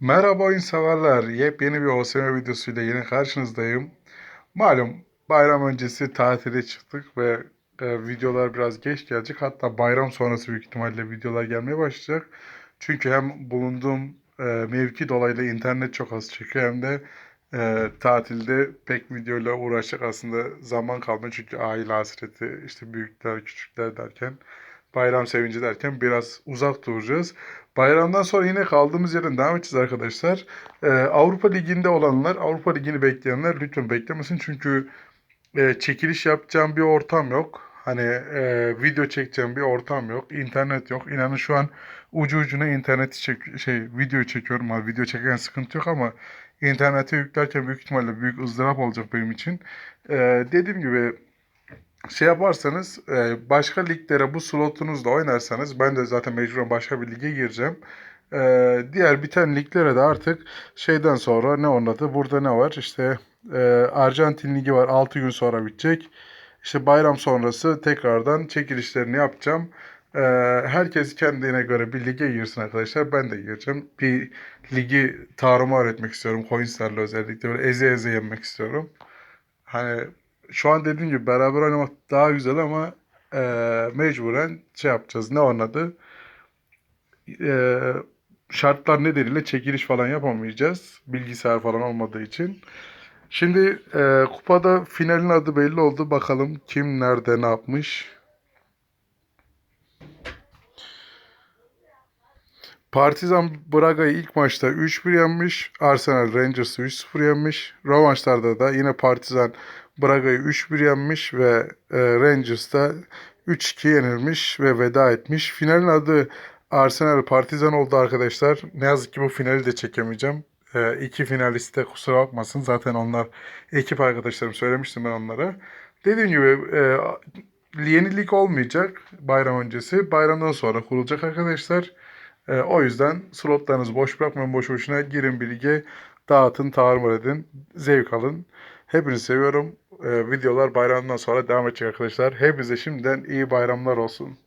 Merhaba oyun severler. Yepyeni bir OSM videosuyla yine karşınızdayım. Malum bayram öncesi tatile çıktık ve e, videolar biraz geç gelecek. Hatta bayram sonrası büyük ihtimalle videolar gelmeye başlayacak. Çünkü hem bulunduğum e, mevki dolaylı internet çok az çekiyor hem de e, tatilde pek videoyla uğraşacak aslında zaman kalmıyor. Çünkü aile hasreti işte büyükler küçükler derken bayram sevinci derken biraz uzak duracağız. Bayramdan sonra yine kaldığımız yerden devam edeceğiz arkadaşlar. Ee, Avrupa Ligi'nde olanlar, Avrupa Ligi'ni bekleyenler lütfen beklemesin. Çünkü e, çekiliş yapacağım bir ortam yok. Hani e, video çekeceğim bir ortam yok. İnternet yok. İnanın şu an ucu ucuna interneti çek şey video çekiyorum. Ha, video çeken sıkıntı yok ama internete yüklerken büyük ihtimalle büyük ızdırap olacak benim için. Ee, dediğim gibi şey yaparsanız e, başka liglere bu slotunuzla oynarsanız ben de zaten mecburen başka bir lige gireceğim. E, diğer biten liglere de artık şeyden sonra ne onun adı burada ne var işte e, Arjantin ligi var 6 gün sonra bitecek. İşte bayram sonrası tekrardan çekilişlerini yapacağım. E, herkes kendine göre bir lige girsin arkadaşlar. Ben de gireceğim. Bir ligi tarumar etmek istiyorum. Coins'lerle özellikle böyle eze eze yenmek istiyorum. Hani şu an dediğim gibi beraber oynamak daha güzel ama eee, mecburen şey yapacağız. Ne onun adı? Eee, şartlar nedeniyle çekiliş falan yapamayacağız. Bilgisayar falan olmadığı için. Şimdi eee, kupada finalin adı belli oldu. Bakalım kim nerede ne yapmış. Partizan Braga'yı ilk maçta 3-1 yenmiş. Arsenal Rangers'ı 3-0 yenmiş. Rövanşlarda da yine Partizan Braga'yı 3-1 yenmiş ve e, Rangers'da 3-2 yenilmiş ve veda etmiş. Finalin adı Arsenal Partizan oldu arkadaşlar. Ne yazık ki bu finali de çekemeyeceğim. E, iki finalist de kusura bakmasın. Zaten onlar ekip arkadaşlarım söylemiştim ben onlara. Dediğim gibi e, yenilik olmayacak bayram öncesi. Bayramdan sonra kurulacak arkadaşlar. E, o yüzden slotlarınızı boş bırakmayın boş boşuna. Girin bir lige, dağıtın, tarumar edin, zevk alın. Hepinizi seviyorum. E, videolar bayramdan sonra devam edecek arkadaşlar. Hepinize şimdiden iyi bayramlar olsun.